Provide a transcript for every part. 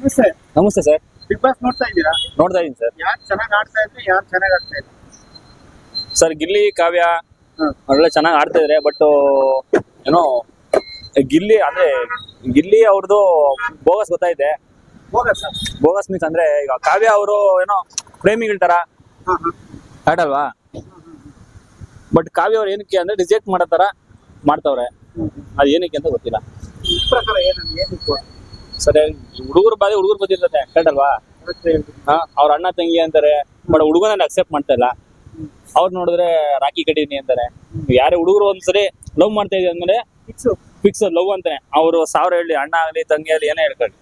ನಮಸ್ತೆ. ನಮಸ್ತೆ sir. Big boss ನೋಡ್ತಾ ಇದ್ದೀರಾ? ನೋಡ್ತಾ ಇದ್ದೀನಿ ಸರ್. ಯಾರು ಚೆನ್ನಾಗಿ ಆಡ್ತಾ ಇದ್ರೆ ಯಾರು ಚೆನ್ನಾಗಿ ಆಡ್ತಾ ಇದ್ರು? ಸರ್ ಗಿಲ್ಲಿ ಕಾವ್ಯ ಒಳ್ಳೆ ಅವರೆಲ್ಲ ಚೆನ್ನಾಗಿ ಆಡ್ತಾ ಇದ್ರೆ ಬಟ್ ಏನೋ ಗಿಲ್ಲಿ ಅಂದ್ರೆ ಗಿಲ್ಲಿ ಅವ್ರದ್ದು ಬೋಗಸ್ ಗೊತ್ತಾಯ್ತೆ. ಬೋಗಸ್ ಮೀನ್ಸ್ ಅಂದ್ರೆ ಈಗ ಕಾವ್ಯ ಅವರು ಏನೋ ಪ್ರೇಮಿಗಳ ತರ. ಆಡಲ್ವಾ? ಬಟ್ ಕಾವ್ಯ ಅವ್ರು ಏನಕ್ಕೆ ಅಂದ್ರೆ ರಿಜೆಕ್ಟ್ ಮಾಡೋ ತರ ಮಾಡ್ತವ್ರೆ. ಅದು ಏನಕ್ಕೆ ಅಂತ ಗೊತ್ತಿಲ್ಲ. ಈ ಪ್ರಕಾರ ಏನು ಸರಿ ಹುಡುಗರ ಬಾರಿ ಹುಡುಗರು ಗೊತ್ತಿರ್ತದೆ ಕರೆಕ್ಟ್ ಅಲ್ವಾ ಹಾ ಅವ್ರ ಅಣ್ಣ ತಂಗಿ ಅಂತಾರೆ ಬಟ್ ಹುಡುಗನ ಅಕ್ಸೆಪ್ಟ್ ಮಾಡ್ತಾ ಇಲ್ಲ. ಅವ್ರು ನೋಡಿದ್ರೆ ರಾಖಿ ಕಟ್ಟಿದೀನಿ ಅಂತಾರೆ. ಯಾರೇ ಹುಡುಗರು ಒಂದ್ಸರಿ ಲವ್ ಮಾಡ್ತಾ ಇದೀವಿ ಅಂದ್ರೆ. ಫಿಕ್ಸ್ ಲವ್ ಅಂತಾನೆ. ಅವರು ಸಾವಿರ ಹೇಳಿ ಅಣ್ಣ ಆಗ್ಲಿ ತಂಗಿ ಆಗ್ಲಿ ಏನೇ ಹೇಳ್ಕೊಳ್ಳಿ.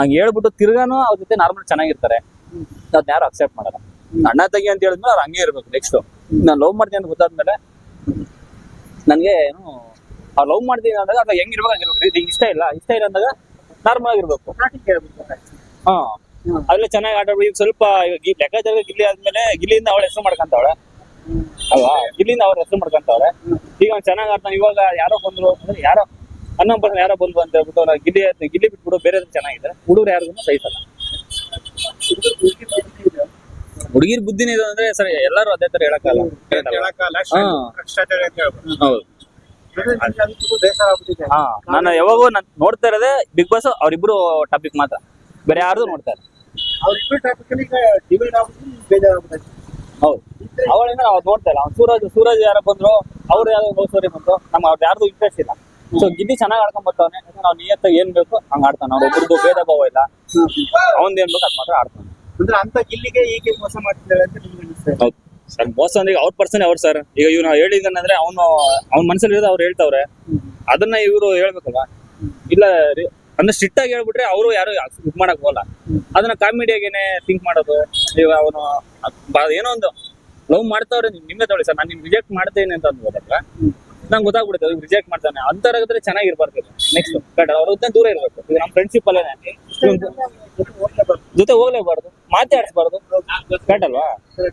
ಹಂಗೆ ಹೇಳ್ಬಿಟ್ಟು ತಿರ್ಗಾನು ಅವ್ರ ಜೊತೆ ನಾರ್ಮಲ್ ಚೆನ್ನಾಗಿರ್ತಾರೆ. ಅದನ್ನ ಯಾರು ಅಕ್ಸೆಪ್ಟ್ ಮಾಡಲ್ಲ. ಅಣ್ಣ ತಂಗಿ ಅಂತ ಹೇಳಿದ್ಮೇಲೆ ಅವ್ರು ಹಂಗೆ ಇರ್ಬೇಕು ನೆಕ್ಸ್ಟ್ ನಾನು ಲವ್ ಮಾಡ್ತೀನಿ ಅಂತ ಗೊತ್ತಾದ್ಮೇಲೆ ನನಗೆ ಏನು ಅವ್ರು ಲವ್ ಮಾಡ್ತೀನಿ ಅಂದಾಗ ಅದ ಹೆಂಗ್ ಹಂಗಿರ್ಬೇಕು. ಇದು ಇಷ್ಟ ಇಲ್ಲ. ಇಷ್ಟ ಇಲ್ಲ ಅಂದಾಗ ನಾರ್ಮಲ್ ಆಗಿರ್ಬೇಕು. ಹಾ. ಅದ್ರಲ್ಲಿ ಚೆನ್ನಾಗಿ ಆಟ ಈಗ ಸ್ವಲ್ಪ ಈಗ ಗಿ- ಲೆಕ್ಕಾಚಾರ ಗಿಲ್ಲಿ ಆದ್ಮೇಲೆ ಗಿಲ್ಲಿಯಿಂದ ಅವಳ ಹೆಸರು ಮಾಡ್ಕೊಂತಾವಳೆ. ಅಲ್ವಾ? ಗಿಲ್ಲಿಂದ ಅವ್ರ ಹೆಸರು ಮಾಡ್ಕೊಂತಾವ್ರೆ ಈಗ ಅವ್ನು ಚೆನ್ನಾಗಿ ಆಡ್ತಾನೆ. ಇವಾಗ ಯಾರೋ ಬಂದ್ರು ಅಂದ್ರೆ ಯಾರೋ ಹನ್ನೊಂದು ಪರ್ಸೆಂಟ್ ಯಾರೋ ಬಂದ್ರು ಅಂತ ಹೇಳ್ಬಿಟ್ಟು ಅವ್ರ ಗಿಲ್ಲಿ ಗಿಲ್ಲಿ ಬಿಟ್ಬಿಡು. ಬೇರೆ ಚೆನ್ನಾಗಿದ್ದಾರೆ ಹುಡುಗರು ಯಾರಿಗೂ ಸಹಿಸಲ್ಲ ಹುಡುಗಿರ್ ಬುದ್ಧಿನೇ ಇದೆ ಅಂದ್ರೆ ಸರಿ ಎಲ್ಲರೂ ಅದೇ ತರ ಹೇಳಕ್ಕಲ್ಲ. ಹೌದು. ಹಾ ನಾನು ಯಾವಾಗೂ ನಾನು ನೋಡ್ತಾ ಇರೋದೇ ಬಿಗ್ ಬಾಸ್ ಅವರಿಬ್ರು ಟಾಪಿಕ್ ಮಾತ್ರ. ಬೇರೆ ಯಾರು ನೋಡ್ತಾರೆ ಇಲ್ಲ. ಹೌದು. ಅವಳಿಂದ ನಾವು ನೋಡ್ತಾ ಇಲ್ಲ. ಅವ್ನು ಸೂರಜ್ ಸೂರಜ್ ಯಾರ ಬಂದ್ರು ಅವ್ರು ಯಾರು ಲವ್ ಬಂದ್ರು ಬಂತು ನಮ್ಗೆ ಯಾರದು ಯಾರ್ದು ಇಂಟ್ರೆಸ್ಟ್ ಇಲ್ಲ. ಸೊ ಗಿಲ್ಲಿ ಚೆನ್ನಾಗಿ ಆಡ್ಕೊಂಡ್ ಬರ್ತಾವನೆ. ನಾವು ನಿಯತ್ತ ಏನ್ ಬೇಕು ಹಂಗ ಆಡ್ತಾನೆ. ಅವ್ರ ಒಬ್ರದ್ದು ಭೇದ ಭಾವ ಇಲ್ಲ. ಅವ್ನ್ ಏನ್ ಬೇಕು ಅದ್ ಮಾತ್ರ ಆಡ್ತಾನೆ. ಅಂದ್ರೆ ಅಂತ ಗಿಲ್ಲಿಗೆ ಈಗ ಮೋಸ ಮಾಡ್ತಿದ್ದಾರೆ ಅಂತ ನಿಮ್ಗೆ ಅನಿಸ್ತಾ ಸರ್ ಮೋಸ ಅಂದ್ರೆ ಅವ್ರ ಪರ್ಸನ್ ಅವ್ರು ಸರ್ ಈಗ ಇವ್ನು ಹೇಳಿದ್ರೆ ಅವನು, ಅವ್ನ ಮನಸ್ಸಲ್ಲಿ ಇರೋದು ಅವ್ರು ಹೇಳ್ತಾವ್ರೆ. ಅದನ್ನ ಇವರು ಹೇಳ್ಬೇಕಲ್ಲ ಇಲ್ಲ ಅಂದ್ರೆ ಸ್ಟ್ರಿಕ್ಟ್ ಆಗಿ ಹೇಳ್ಬಿಟ್ರೆ ಅವರು ಯಾರು ಇದು ಮಾಡಕ್ ಹೋಗಲ್ಲ. ಅದನ್ನ ಕಾಮಿಡಿಯಾಗೇನೆ ಥಿಂಕ್ ಮಾಡೋದು. ಈಗ ಅವನು ಏನೋ ಒಂದು ಲವ್ ಮಾಡ್ತಾವ್ರೆ ನಿಮ್- ನಿಮ್ಗೆ ತೊಳಿ ಸರ್ ನಾನು ನಿಮ್ ರಿಜೆಕ್ಟ್ ಮಾಡ್ತೇನೆ ಅಂತ ಅಂದ್ಬೋದಲ್ವ ನಂಗೆ ಗೊತ್ತಾಗ್ಬಿಡುತ್ತೆ ರಿಜೆಕ್ಟ್ ಮಾಡ್ತಾನೆ. ಅಂತಾರಾಗಿದ್ರೆ ಚೆನ್ನಾಗಿರ್ಬಾರ್ದು. ನೆಕ್ಸ್ಟ್ ಕಟ್ ಅವ್ರ ದೂರ ಇರ್ಬೇಕು. ಈಗ ನಮ್ಮ ಫ್ರೆಂಡ್ಶಿಪ್ ಅಲ್ಲೇ. ಜೊತೆ ಹೋಗ್ಲೇಬಾರ್ದು, ಮಾತಾಡಿಸ್ಬಾರ್ದು. ಕರೆಕ್ಟ್ ಅಲ್ವಾ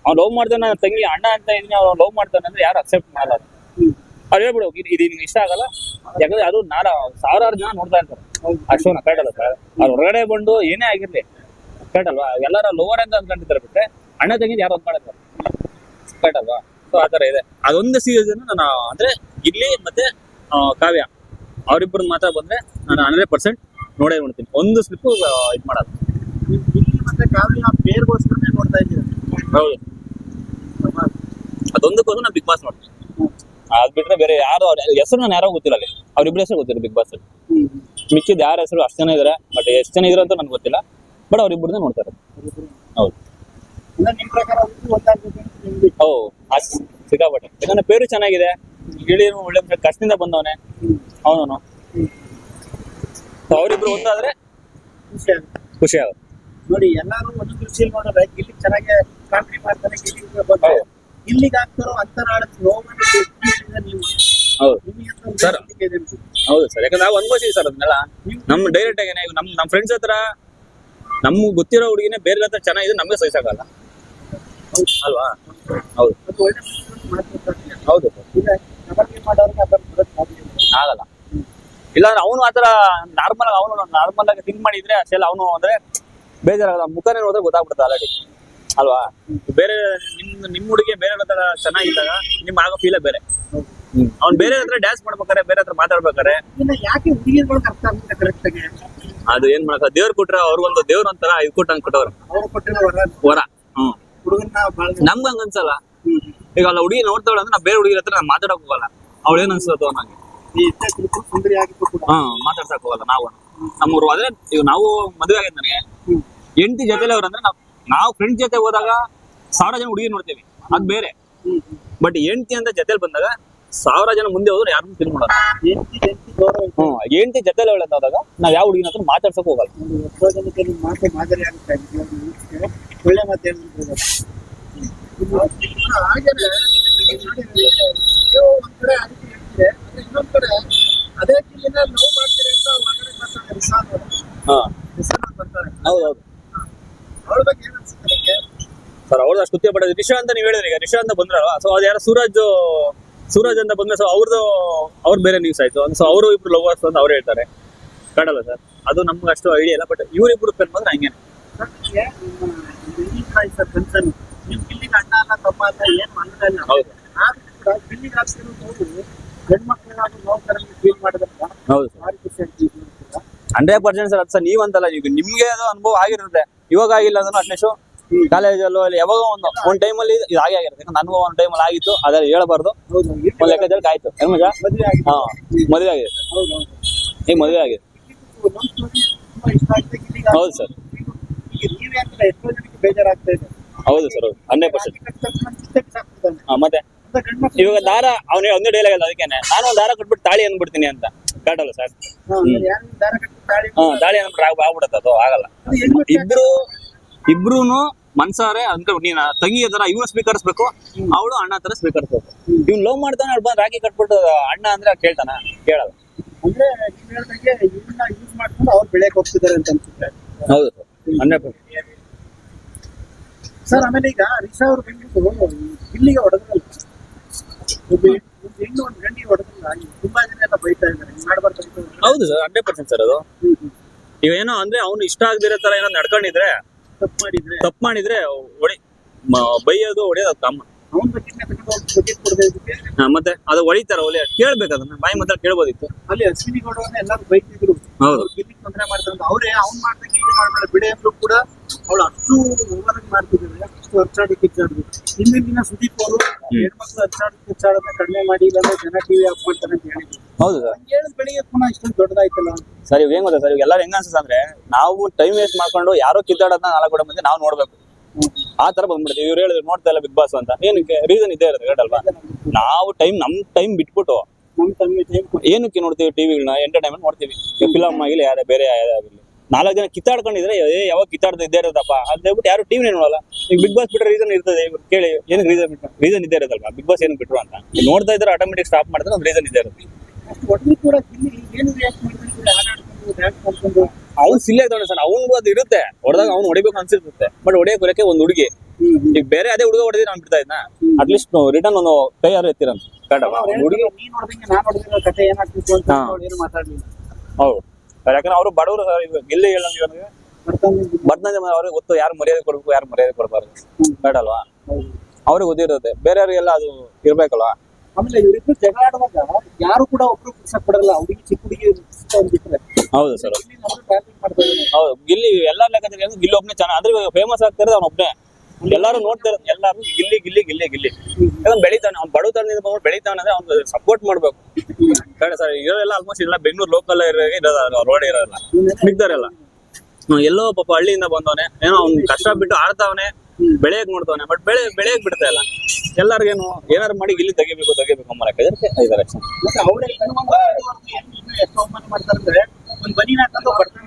ಅವ್ನು ಲವ್ ಮಾಡ್ತಾನೆ ನನ್ನ ತಂಗಿ ಅಣ್ಣ ಅಂತ ಇದೀನಿ ಅವ್ನು ಲವ್ ಮಾಡ್ತಾನೆ ಅಂದ್ರೆ ಯಾರು ಅಕ್ಸೆಪ್ಟ್ ಮಾಡಲ್ಲ. ಅವ್ರು ಹೇಳ್ಬಿಡು, ಇದು ನಿಮ್ಗೆ ಇಷ್ಟ ಆಗಲ್ಲ. ಯಾಕಂದ್ರೆ ಅದು ನಾರ ಸಾವಿರಾರು ಜನ ನೋಡ್ತಾ ಇರ್ತಾರೆ. ಅಷ್ಟೋನ ಕರೆಕ್ಟ್ ಅಲ್ಲ ಸರ್. ಅವ್ರು ಹೊರಗಡೆ ಬಂದು ಏನೇ ಆಗಿರ್ಲಿ ಕರೆಕ್ಟ್ ಅಲ್ವಾ ಎಲ್ಲಾರ ಲೋವರ್ ಅಂತ ಅನ್ಕೊಂಡಿದ್ದಾರೆ ಬಿಟ್ರೆ, ಅಣ್ಣ ತಂಗಿ ಯಾರು ಅಂತ ಮಾಡಿರ್ತಾರೆ ಕರೆಕ್ಟ್ ಅಲ್ವಾ ಸೊ ಆ ಇದೆ. ಅದೊಂದು ಸೀಸನ್ ನಾನು, ಅಂದ್ರೆ ಇಲ್ಲಿ ಮತ್ತೆ ಕಾವ್ಯ ಅವರಿಬ್ಬರು ಮಾತ್ರ ಬಂದ್ರೆ ನಾನು ಹಂಡ್ರೆಡ್ ಪರ್ಸೆಂಟ್ ನೋಡೇ ನೋಡ್ತೀನಿ. ಒಂದು ಸ್ಲಿಪ್ ಇದು ನೀವು ಗಿಲ್ಲಿ ಮತ್ತೆ ಕಾವ್ಯ ನೋಡ್ತಾ ಇದ್ದೀರಾ ಹೌದು. ಅದೊಂದಕ್ಕೋಸ್ಕರ ನಾನು ಬಿಗ್ ಬಾಸ್ ನೋಡ್ತೀನಿ ಅದ್ ಬಿಟ್ರೆ ಬೇರೆ ಯಾರು ಹೆಸರು ನಾನು ಯಾರೋ ಗೊತ್ತಿಲ್ಲ ಅಲ್ಲಿ. ಅವ್ರಿಬ್ರ ಹೆಸರು ಗೊತ್ತಿಲ್ಲ ಬಿಗ್ ಬಾಸ್ ಅಲ್ಲಿ. ಮಿಕ್ಕಿದ ಯಾರ ಹೆಸರು ಅಷ್ಟು ಜನ ಇದಾರೆ ಬಟ್ ಎಷ್ಟು ಜನ ಇದ್ರು ಅಂತ ನನ್ಗೆ ಗೊತ್ತಿಲ್ಲ. ಬಟ್ ಅವ್ರಿಬ್ರನ್ನ ನೋಡ್ತಾರೆ. ಹೌದು. ಹೌದು ಅಷ್ಟು ಓ ಸಿಕ್ಕಾಪಟ್ಟೆ. ಯಾಕಂದ್ರೆ ಪೇರು ಚೆನ್ನಾಗಿದೆ ಗಿಳಿ ಒಳ್ಳೆ ಕಷ್ಟದಿಂದ ಬಂದವನೆ. ಅವನು ಅವರಿಬ್ರು ಒಂದಾದ್ರೆ ಖುಷಿ ಆಗುತ್ತೆ. ನೋಡಿ ಎಲ್ಲಾರು ಒಂದು ಕೃಷಿ ನೋಡಿದ್ರೆ ಇಲ್ಲಿ ಚೆನ್ನಾಗಿ ಕಾಂಕ್ರೀಟ್ ಮಾಡ್ತಾರೆ. ಇಲ್ಲಿಗೆ ಆಗ್ತಾರೋ ಅಂತರಾಳಕ್ಕೆ ನೋವನ್ನು ಸರ್. ಹೌದು ಸರ್. ಯಾಕಂದ್ರೆ ನಾವು ಅನ್ಭವಿಸಿದ್ವಿ ಸರ್ ಅದನ್ನೆಲ್ಲ. ನಮ್ ಡೈರೆಕ್ಟ್ ಆಗಿ ನಮ್ ನಮ್ ಫ್ರೆಂಡ್ಸ್ ಹತ್ರ ನಮ್ಗೆ ಗೊತ್ತಿರೋ ಹುಡುಗಿನೇ ಬೇರೆ ಹತ್ರ ಚೆನ್ನಾಗಿದೆ ನಮ್ಗೆ ಸಹಿಸಕ್ಕಾಗಲ್ಲ ಅಲ್ವಾ? ಹೌದು. ಹೌದು. ಆಗಲ್ಲ. ಇಲ್ಲಾಂದ್ರೆ ಅವನು ಆತರ ನಾರ್ಮಲ್ ಅವನು ನಾರ್ಮಲ್ ಆಗಿ ಥಿಂಕ್ ಮಾಡಿದ್ರೆ ಅಷ್ಟೆಲ್ಲ ಅವನು ಅಂದ್ರೆ ಬೇಜಾರಾಗಲ್ಲ ಮುಖನೇ ನೋಡಿದ್ರೆ ಗೊತ್ತಾಗ್ಬಿಡುತ್ತೆ ಆಲ್ರೆಡಿ ಅಲ್ವಾ? ಬೇರೆ ನಿಮ್ ನಿಮ್ ಹುಡುಗಿ ಬೇರೆ ಹತ್ರ ಚೆನ್ನಾಗಿದ್ದಾಗ ನಿಮ್ ಆಗೋ ಫೀಲೇ ಬೇರೆ. ಅವ್ನ್ ಬೇರೆ ಹತ್ರ ಡ್ಯಾನ್ಸ್ ಮಾಡ್ಬೇಕಾರೆ ಬೇರೆ ಹತ್ರ ಮಾತಾಡ್ಬೇಕಾರೆ ಅದು ಏನ್ ಮಾಡಕ ದೇವ್ರ ಕೊಟ್ರೆ ಅವ್ರಿಗೊಂದು ದೇವ್ರ ಒಂಥರ ಇದು ಕೊಟ್ಟಂಗ್ ಕೊಟ್ಟವ್ರು. ಅವ್ರು ವರ. ಹ್ಮ್. ನಮ್ಗ ಹಂಗ ಅನ್ಸಲ್ಲ. ಈಗ ಅಲ್ಲ ಹುಡುಗಿ ನೋಡ್ತಾವಳ ಅಂದ್ರೆ ನಾ ಬೇರೆ ಹುಡುಗಿ ಹತ್ರ ನಾನು ಮಾತಾಡಕ್ ಹೋಗಲ್ಲ. ಅವಳು ಏನ್ ಅನ್ಸತ್ತೋ ನಂಗೆ. ಹಾ ಮಾತಾಡ್ಸಕ್ ಹೋಗಲ್ಲ ನಾವು. ನಮ್ಮೂರು ಅದೇ ಈಗ ನಾವು ಮದುವೆ ಆಗೈತೆ ನನಗೆ. ಹೆಂಡತಿ ಜೊತೆ ಅವ್ರಂದ್ರೆ ನಾವು ನಾವು ಫ್ರೆಂಡ್ ಜೊತೆ ಹೋದಾಗ ಸಾವಿರ ಜನ ಹುಡುಗಿ ನೋಡ್ತೀವಿ ಅದ್ ಬೇರೆ. ಬಟ್ ಹೆಂಡತಿ ಅಂತ ಜೊತೆಲಿ ಬಂದಾಗ ಸಾವಿರ ಜನ ಮುಂದೆ ಹೋದ್ರೆ ಯಾರನ್ನೂ ಫೀಲ್ ಮಾಡಲ್ಲ. ಹ್ಮ್, ಹೆಂಡತಿ ಜೊತೆಲಿ ಹೋದಾಗ ನಾವ್ ಯಾವ ಹುಡುಗಿನ ಹತ್ರ ಮಾತಾಡ್ಸಕ್ ಹೋಗಲ್ಲ ಒಳ್ಳೆ ಮಾತು ಹಾಗೇನೆ ನೋಡಿ, ನೀವು ಒಂದ್ ಕಡೆ ಅದಕ್ಕೆ ಹೇಳ್ತೀರಿ, ಆದ್ರೆ ಇನ್ನೊಂದ್ ಕಡೆ ಅದೇ ಕಿಲ್ಲಿನ ಲವ್ ಮಾಡ್ತೀರಿ ಅಂತ ಹೊರಗಡೆ ಬರ್ತಾರೆ ರಿಸಾರ್ಟ್ ಅವರು. ಹಾ ರಿಸಾರ್ಟ್ ಅವ್ರು ಬರ್ತಾರೆ ಹೌದೌದು ಅವ್ರ ಬಗ್ಗೆ ಏನ್ ಅನ್ಸುತ್ತೆ ನಿಮ್ಗೆ ಸರ್ ಅವ್ರದ್ದು ಅಷ್ಟು ಗೊತ್ತೇ ಪಡೋದು ರಿಷಾ ಅಂತ ನೀವು ಹೇಳಿದ್ರಿ ಈಗ. ರಿಷಾ ಅಂತ ಬಂದ್ರಲ್ಲ ಸೊ ಅದು ಯಾರು ಸೂರಜ್ ಸೂರಜ್ ಅಂತ ಬಂದ್ರೆ ಸೊ ಅವ್ರದ್ದು ಅವ್ರು ಬೇರೆ ನ್ಯೂಸ್ ಆಯ್ತು. ಸೊ ಅವರು ಇಬ್ರು ಲವರ್ಸ್ ಅಂತ ಅವ್ರು ಹೇಳ್ತಾರೆ. ಕಾಡಲ್ಲ ಸರ್. ಅದು ನಮ್ಗೆ ಅಷ್ಟು ಐಡಿಯಾ ಇಲ್ಲ ಬಟ್ ಇವರಿಬ್ರು ಪೇರ್ ಬಂದ್ರೆ ಹಂಗೆ ಹೌದು. ಹಂಡ್ರೆಡ್ ಪರ್ಸೆಂಟ್ ಸರ್ ಅದು ಸರ್ ನೀವಂತಲ್ಲ ಈಗ ನಿಮ್ಗೆ ಅದು ಅನುಭವ ಆಗಿರುತ್ತೆ. ಇವಾಗ ಆಗಿಲ್ಲ ಅಂದ್ರೆ ಅಟ್ಲೀಸ್ಟ್ ಕಾಲೇಜಲ್ಲೋ ಅಲ್ಲಿ ಯಾವಾಗ ಒಂದು ಒಂದ್ ಟೈಮಲ್ಲಿ ಇದು ಆಗೇ ಆಗಿರುತ್ತೆ. ನನಗೂ ಒಂದ್ ಟೈಮಲ್ಲಿ ಆಗಿತ್ತು ಅದ್ರಲ್ಲಿ ಹೇಳ್ಬಾರ್ದು. ಒಂದ್ ಲೆಕ್ಕದಲ್ಲಿ ಆಯ್ತು. ಹೆಂಗ ಮಜಾ? ಮದುವೆ ಆಗಿದೆ. ಹಾ ಮದುವೆ ಆಗಿದೆ. ಈಗ ಮದುವೆ ಆಗಿದೆ. ಹೌದು ಸರ್. ಹೌದು ಸರ್ ಹೌದು. Hundred percent. ಮತ್ತೆ? ಇವಾಗ ದಾರ ಅವನಿಗೆ ಒಂದೇ ಡೈಲಾಗ್ ಅಲ್ಲ ಅದಕ್ಕೇನೆ ನಾನು ಒಂದ್ ದಾರ ಕಟ್ಬಿಟ್ಟು ತಾಳಿ ಅಂದ್ಬಿಡ್ತೀನಿ ಅಂತ. ಕಟ್ಟಲ್ಲ ಸರ್. ಹಾ, ಆಗ್ಬಿಡತ್ತ ಅದು ಆಗಲ್ಲ. ಇಬ್ರು ಇಬ್ರುನು ಮನ್ಸಾರೆ ಅಂತ ನೀನ್ ತಂಗಿ ತರ ಇವ್ರು ಸ್ವೀಕರಿಸ್ಬೇಕು ಅವಳು ಅಣ್ಣ ತರ ಸ್ವೀಕರಿಸ್ಬೇಕು. ಇವ್ನು ಲವ್ ಮಾಡ್ತಾನೆ ಅವ್ಳು ಬಂದ್ ರಾಗಿ ಕಟ್ಬಿಟ್ಟು ಅಣ್ಣ ಅಂದ್ರೆ ಕೇಳ್ತಾನ ಕೇಳಲ್ಲ. ಅಂದ್ರೆ ನೀವ್ ಹೇಳ್ದಂಗೆ ಇವನ್ನ ಯೂಸ್ ಮಾಡ್ಕೊಂಡು ಅವ್ರು ಬೆಳೆಯಕ್ ಹೋಗ್ತಿದ್ದಾರೆ ಅಂತ ಅನ್ಸುತ್ತೆ. ಹೌದು ಹಂಡ್ರೆಡ್ ಸರ್ ಆಮೇಲೆ ಈಗ ರಿಕ್ಷಾ ಅವ್ರು ಬಂದ್ಬಿಟ್ಟು ಇಲ್ಲಿಗೆ ಹೊಡೆದ್ರಲ್ಲ. ಹೌದು ಸರ್ ಹಂಡ್ರೆಡ್ ಪರ್ಸೆಂಟ್ ಸರ್ ಅದು. ಈಗ. ಇವೇನೋ ಅಂದ್ರೆ ಅವ್ನು ಇಷ್ಟ ಆಗದಿರೋ ತರ ಏನೋ ನಡ್ಕೊಂಡಿದ್ರೆ ತಪ್ಪು ಮಾಡಿದ್ರೆ. ತಪ್ಪು ಮಾಡಿದ್ರೆ ಹೊಡಿ ಬೈಯೋದು ಹೊಡೆಯೋದು ಅದು ಕಾಮ ಅವನ ತಗೊಂಡು ಹಾ, ಮತ್ತೆ ಅದು ಹೊಡಿತಾರ ಒಲೆ ಕೇಳ್ಬೇಕು ಅದನ್ನ. ಬಾಯಿ ಮಾತ್ರ ಕೇಳ್ಬೋದಿತ್ತು. ಅಲ್ಲಿ ಅಶ್ವಿನಿ ಗೌಡ ಎಲ್ಲರೂ ಬೈತಿದ್ರು. ಹೌದು. ಅವ್ರು ಗಿಲ್ಲಿಗೆ ತೊಂದರೆ ಮಾಡ್ತಾರೆ ಅವರೇ ಅವ್ನ್ ಮಾಡ್ತಾ ಇದು ಮಾಡ್ಬೇಡ ಬಿಡೆ ಅಂದ್ರು ಕೂಡ ಅವಳು ಅಷ್ಟು ಓವರಾಗಿ ಮಾಡ್ತಿದ್ದಾರೆ. ಅಷ್ಟು ಹಚ್ಚಾಡಿ ಕಿಚ್ಚಾಡಿದ್ರು. ಹಿಂದಿನ ದಿನ ಸುದೀಪ್ ಅವರು ಹೆಣ್ಮಕ್ಳು ಹಚ್ಚಾಡಿ ಕಿಚ್ಚಾಡೋದನ್ನ ಕಡಿಮೆ ಮಾಡಿ ಇಲ್ಲಾಂದ್ರೆ ಜನ ಟಿವಿ ಆಫ್ ಮಾಡ್ತಾರೆ ಅಂತ ಹೇಳಿದ್ರು. ಹೌದು. ಸರ್ ಹೇಳಿದ ಬೆಳಿಗ್ಗೆ ಪುನಃ ಇಷ್ಟೊಂದು ದೊಡ್ಡದಾಯ್ತಲ್ಲ ಸರ್ ಇವಾಗ ಹೆಂಗ್ ಗೊತ್ತಾ ಸರ್? ಇವಾಗ ಎಲ್ಲರೂ ಹೆಂಗ ಅನ್ಸುತ್ತೆ ಅಂದ್ರೆ ನಾವು ಟೈಮ್ ವೇಸ್ಟ್ ಮಾಡ್ಕೊಂಡು ಯಾರೋ ಕಿತ್ತಾಡೋದನ್ನ ನಾಲ್ಕು ಮುಂದೆ ನಾವು ನೋಡ್ಬೇಕು. ಆ ತರ ಬಂದ್ಬಿಡ್ತೀವಿ ಇವ್ರು ಹೇಳಿದ್ರು ನೋಡ್ತಾ ಇಲ್ಲ ಬಿಗ್ ಬಾಸ್ ಅಂತ. ಏನಕ್ಕೆ? ರೀಸನ್ ಇದ್ದೇ ಇರುತ್ತೆ ಅಲ್ವಾ? ನಾವು ಟೈಮ್ ನಮ್ ಟೈಮ್ ಬಿಟ್ಬಿಟ್ಟು ಏನಕ್ಕೆ ನೋಡ್ತೀವಿ ಟಿವಿಗಳನ್ನ ಎಂಟರ್ಟೈನ್ಮೆಂಟ್ ನೋಡ್ತೀವಿ. ಫಿಲಮ್ ಆಗಿಲ್ಲ ಯಾರೇ ಬೇರೆ ಆಗಿಲ್ಲ ನಾಲ್ಕು ಜನ ಕಿತ್ತಾಡ್ಕೊಂಡಿದ್ರೆ ಏ ಯಾವಾಗ ಕಿತ್ತಾಡ್ತಾ ಇದ್ದೇ ಇರೋದಪ್ಪ ಅಂತ ಹೇಳ್ಬಿಟ್ಟು ಯಾರು ಟಿವಿನೇ ನೋಡಲ್ಲ. ಈಗ ಬಿಗ್ ಬಾಸ್ ಬಿಟ್ಟರೆ ರೀಸನ್ ಇರ್ತದೆ ಇವ್ರು ಕೇಳಿ ಏನಕ್ಕೆ ರೀಸನ್ ಬಿಟ್ಟು ರೀಸನ್ ಇದ್ದೇ ಇರೋದಲ್ವಾ ಬಿಗ್ ಬಾಸ್ ಏನು ಬಿಟ್ರು ಅಂತ. ನೋಡ್ತಾ ಇದ್ರೆ ಆಟೋಮೆಟಿಕ್ ಸ್ಟಾಪ್ ಮಾಡಿದ್ರೆ ಒಂದು ರೀಸನ್ ಇದ್ದೇ ಇರುತ್ತೆ. ಅವ್ನು ಸಿಲ್ಲೇ ಇದ್ದಾನೆ ಸರ್. ಅವ್ನಿಗೂ ಅದು ಇರುತ್ತೆ. ಹೊಡೆದಾಗ ಅವ್ನು ಹೊಡಿಬೇಕು ಅನ್ಸಿರುತ್ತೆ. ಬಟ್ ಹೊಡೆಯ ಕೊರಕ್ಕೆ ಒಂದು ಹುಡುಗಿ. ಈಗ ಬೇರೆ ಅದೇ ಹುಡುಗ ಹೊಡೆದಿ ನಾನು ಬಿಡ್ತಾ ಇದ್ನ? ಅಟ್ಲೀಸ್ಟ್ ರಿಟರ್ನ್ ಒಂದು ಕೈ ಯಾರು ಮಾತಾಡ್ಲಿಲ್ಲ. ಹೌದು. ಯಾಕಂದ್ರೆ ಅವರು ಬಡವರು ಸರ್ ಇಲ್ಲಿ ಗಿಲ್ಲಿ ಹೇಳಂಗೆ ಅವ್ರಿಗೆ ಗೊತ್ತು ಯಾರು ಮರ್ಯಾದೆ ಕೊಡ್ಬೇಕು ಯಾರು ಮರ್ಯಾದೆ ಕೊಡಬಾರ್ದು. ಬೇಡಲ್ವಾ. ಅವ್ರಿಗೆ ಗೊತ್ತಿರುತ್ತೆ. ಬೇರೆಯವ್ರಿಗೆಲ್ಲ ಅದು ಇರ್ಬೇಕಲ್ವಾ? ಆಮೇಲೆ ಇವರಿಬ್ರು ಜಗಳ ಆಡುವಾಗ ಯಾರು ಕೂಡ ಒಬ್ರು ಪುಸ್ತಕ ಕೊಡಲ್ಲ. ಹುಡುಗಿ ಚಿಕ್ಕ ಹುಡುಗಿ ಬಿಟ್ರೆ ಹೌದು ಸರ್. ಹೌದು. ಗಿಲ್ಲಿ ಎಲ್ಲ ಲೆಕ್ಕದಲ್ಲಿ ಗಿಲ್ಲಿ ಒಬ್ಬನೇ ಚೆನ್ನಾಗಿ ಅಂದ್ರೆ ಫೇಮಸ್ ಆಗ್ತಿರೋದು ಅವ್ನ ಒಬ್ಬನೇ ಎಲ್ಲಾರು ನೋಡ್ತಾರೆ ಎಲ್ಲಾರು ಗಿಲ್ಲಿ ಗಿಲ್ಲಿ ಗಿಲ್ಲಿ ಗಿಲ್ಲಿ. ಯಾಕಂದ್ರೆ ಬೆಳಿತಾನೆ, ಅವ್ನು ಬಡತನದಿಂದ ಬಂದು ಬೆಳಿತಾನೆ ಅಂದ್ರೆ ಅವ್ನು ಸಪೋರ್ಟ್ ಮಾಡ್ಬೇಕು. ಕಡೆ ಸರ್, ಇರೋರೆಲ್ಲ ಆಲ್ಮೋಸ್ಟ್ ಇಲ್ಲ ಬೆಂಗಳೂರು ಲೋಕಲ್ ಇರೋದು ರೋಡ್ ಇರೋಲ್ಲ ಮಿಗ್ದಾರೆಲ್ಲ ಎಲ್ಲೋ ಪಾಪ ಹಳ್ಳಿಯಿಂದ ಬಂದವನೆ. ಏನೋ ಅವ್ನು ಕಷ್ಟ ಬಿಟ್ಟು ಆಡ್ತಾವನೆ, ಬೆಳೆಯಕ್ ನೋಡ್ತಾವನೆ ಬಟ್ ಬೆಳೆ ಬೆಳೆಯಕ್ ಬಿಡ್ತಾ ಇಲ್ಲ. ಎಲ್ಲರಿಗೇನು ಏನಾರು ಮಾಡಿ ಇಲ್ಲಿ ತೆಗಿಬೇಕು ತೆಗಿಬೇಕು ಮರ ಐದಾರು ಲಕ್ಷ. ಒಂದ್ ಬನೀನ್ ಹಾಕೊಂಡು ಬರ್ತಾನೆ.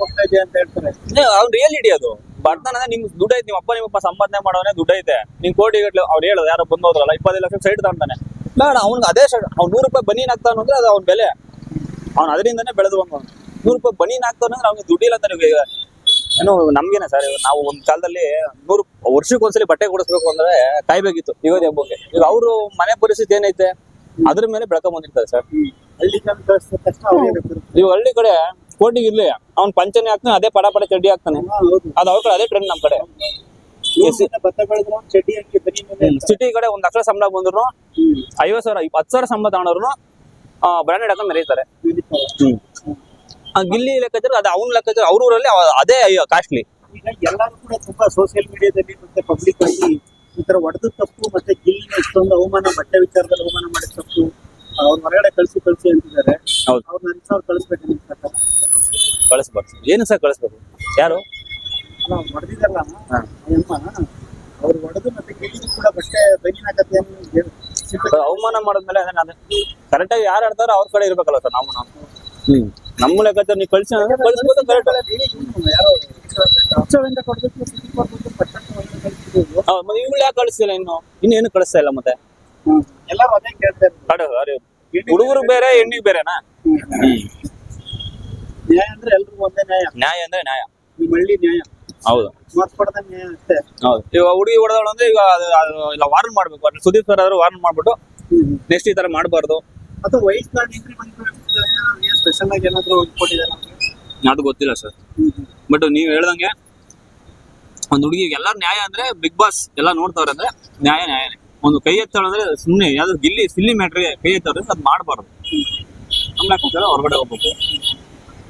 ಕೊಡ್ತಾ ಇದೆ ಅಂತ ಹೇಳ್ತಾರೆ. ಅವ್ನು ರಿಯಾಲಿಟಿ ಅದು. ಬರ್ತಾನೆ ಅಂದ್ರೆ ನಿಮ್ಗೆ ದುಡ್ಡು ಐತೆ ನಿಮ್ಮ ಅಪ್ಪ ನಿಮ್ಮಪ್ಪ ಸಂಪಾದನೆ ಮಾಡೋನೆ ದುಡ್ಡು ಐತೆ. ನಿನ್ ಕೋಟಿ ಗಟ್ಲೆ ಅವ್ರು ಹೇಳೋದು ಯಾರೋ ಬಂದೋದ್ರಲ್ಲ ಇಪ್ಪತ್ತೈದು ಲಕ್ಷ ಸೈಡ್ ತಗೊಂತಾನೆ. ಬೇಡ ಅವ್ನಿಗೆ ಅದೇ ಸೈಡ್ ಅವ್ನು ನೂರು ರೂಪಾಯಿ ಬನ್ನಿ ಹಾಕ್ತಾನ ಅಂದ್ರೆ ಅದು ಅವ್ನ ಬೆಲೆ. ಅವ್ನು ಅದರಿಂದನೇ ಬೆಳೆದು ಬಂದವನು ನೂರು ರೂಪಾಯಿ ಬನ್ನಿ ಹಾಕ್ತಾನೆ ಅಂದ್ರೆ ಅವ್ನಿಗೆ ದುಡ್ಡಿಲ್ಲ ಅಂತ ಈಗ ಏನು ನಮ್ಗೇನೆ ಸರ್ ನಾವು ಒಂದ್ ಕಾಲದಲ್ಲಿ ನೂರು ವರ್ಷಕ್ಕೆ ಒಂದ್ಸಲಿ ಬಟ್ಟೆ ಕೊಡಿಸ್ಬೇಕು ಅಂದ್ರೆ ಕಾಯ್ಬೇಕಿತ್ತು ಯುಗಾದಿ ಹಬ್ಬಕ್ಕೆ. ಈಗ ಅವರು ಮನೆ ಪರಿಸ್ಥಿತಿ ಏನೈತೆ ಅದ್ರ ಮೇಲೆ ಬೆಳ್ಕೊಂಡ್ ಬಂದಿರ್ತಾರೆ ಸರ್ ಹಳ್ಳಿ ಇವಾಗ ಹಳ್ಳಿ ಕಡೆ ಕೋಟಿಗೆ ಇರ್ಲಿ ಅವ್ನ್ ಪಂಚನೆ ಹಾಕ್ತಾನೆ ಅದೇ ಪಡ ಪಡ ಚಡ್ಡಿ ಹಾಕ್ತಾನೆ. ಅದ್ ಅವ್ರ ಕಡೆ ಅದೇ ಟ್ರೆಂಡ್ ನಮ್ ಕಡೆ. ಸಿಟಿ ಕಡೆ ಒಂದ್ ಲಕ್ಷ ಸಂಬಳ ಬಂದ್ರು ಐವತ್ ಸಾವಿರ ಹತ್ತು ಸಾವಿರ ಸಂಬಳ ತಗೊಂಡ್ರು ಬ್ರಾಂಡೆಡ್ ಹಾಕೊಂಡ್ ಮೆರೀತಾರೆ. ಆ ಗಿಲ್ಲಿ ಲೆಕ್ಕಾಚಾರ ಅದು ಅವ್ನ ಲೆಕ್ಕಾಚಾರ ಅವ್ರ ಊರಲ್ಲಿ ಅದೇ ಕಾಸ್ಟ್ಲಿ ಎಲ್ಲರೂ ಕೂಡ ತುಂಬಾ ಸೋಷಿಯಲ್ ಮೀಡಿಯಾದಲ್ಲಿ ಮತ್ತೆ ಪಬ್ಲಿಕ್ ಆಗಿ ಈ ತರ ಹೊಡೆದ ತಪ್ಪು ಮತ್ತೆ ಗಿಲ್ಲಿನ ಇಷ್ಟೊಂದು ಅವಮಾನ ಬಟ್ಟೆ ವಿಚಾರದಲ್ಲಿ ಅವಮಾನ ಮಾಡಿದ ತಪ್ಪು. ಅವ್ರ ಹೊರಗಡೆ ಕಳ್ಸಿ ಕಳ್ಸಿ ಅಂತಿದ್ದಾರೆ ಹೌದು. ಅವ್ರನ್ನ ಅನ್ಸವ್ರು ಕಳಿಸ್ಬೇಕು ನಿಮ್ ಪ್ರಕಾರ ಕಳಿಸ್ಬೇಕು. ಏನು ಸರ್ ಕಳಿಸ್ಬೇಕು? ಯಾರು? ಅಲ್ಲ ಹೊಡೆದಿದಾರಲ್ಲ ಹಾ. ಅಮ್ಮ ಅವ್ರು ಹೊಡೆದು ಮತ್ತೆ ಗಿಲ್ಲಿಗೂ ಕೂಡ ಬಟ್ಟೆ ಬನಿನ ಕಥೆ ಅವಮಾನ ಮಾಡಿದ್ಮೇಲೆ ಕರೆಕ್ಟ್ ಆಗಿ ಯಾರು ಆಡ್ತಾರೋ ಅವ್ರ ಕಡೆ ಇರ್ಬೇಕಲ್ಲ ಸರ್ ನಾವು ನಾವು. ಹ್ಮ್. ನಮ್ಮ ಲೆಕ್ಕಾಚಾರ ನೀವು ಕಳ್ಸಿ ಅಂದ್ರೆ ಕಳಿಸ್ಬೋದು ಕರೆಕ್ಟ್ ಯಾರೋ ಉತ್ಸವದಿಂದ ಕೊಡ್ಬೇಕು ಸುದೀಪ್ ಕೊಡ್ಬೇಕು ಪಟ್ಟಕ್ಕೆ ಒಂದು ಕಳ್ಸಿದ್ರು. ಇವ್ಳು ಯಾಕೆ ಕಳಿಸ್ತಿಲ್ಲ ಇನ್ನು? ಇನ್ನು ಏನು ಕಳಿಸ್ತಾ ಇಲ್ಲ ಮತ್ತೆ? ಹ್ಮ್. ಎಲ್ಲರೂ ಅದೇ ಕೇಳ್ತಾ ಇರ್ತಾರೆ ಹುಡುಗರು ಬೇರೆ ಹೆಣ್ಣಿಗೆ ಬೇರೆನಾ? ನ್ಯಾಯ ಅಂದ್ರೆ ಎಲ್ರಿಗೂ ಒಂದೇ ನ್ಯಾಯ. ನ್ಯಾಯ ಅಂದ್ರೆ ನ್ಯಾಯ. ನಿಮ್ಮ ಮಳ್ಳಿ ನ್ಯಾಯ. ಹೌದು. ಮಾರ್ಕ್ಸ್ಕೊಡದ ನ್ಯಾಯ ಅಷ್ಟೇ. ಹೌದು. ಇವಾಗ ಹುಡುಗಿ ಹೊಡೆದವಳು ಅಂದ್ರೆ ಈಗ ಇಲ್ಲ ವಾರ್ನ್ ಮಾಡ್ಬೇಕು. ಅದ್ರ ಸುದೀಪ್ ಸರ್ ಆದ್ರೂ ವಾರ್ನ್ ಮಾಡ್ಬಿಟ್ಟು ನೆಕ್ಸ್ಟ್ ಈ ತರ ಮಾಡಬಾರ್ದು. ಅಥವಾ ವಯಸ್ಸಿನ ಎಂಟ್ರಿ ಬಂದು ಸ್ಪೆಷಲ್ ಆಗಿ ಏನಾದ್ರು ಕೊಟ್ಟಿದ್ದಾರೆ ಅದು ಗೊತ್ತಿಲ್ಲ ಸರ್ ಬಟ್ ನೀವ್ ಹೇಳ್ದಂಗೆ ಒಂದು ಹುಡುಗಿಗೆ ಎಲ್ಲಾರು ನ್ಯಾಯ ಅಂದ್ರೆ ಬಿಗ್ ಬಾಸ್ ಎಲ್ಲ ನೋಡ್ತಾವ್ರೆ ಅಂದ್ರೆ ನ್ಯಾಯ ನ್ಯಾಯನೇ. ಒಂದು ಕೈ ಎತ್ತಾಳ ಅಂದ್ರೆ ಸುಮ್ಮನೆ ಯಾವ್ದು ಗಿಲ್ಲಿ ಸಿಲ್ಲಿ ಮ್ಯಾಟ್ರಿಗೆ ಕೈ ಎತ್ತಾವ್ರೆ ಅದು ಮಾಡಬಾರ್ದು. ಆಮೇಲೆ ಹೊರಗಡೆ ಹೋಗ್ಬೇಕು.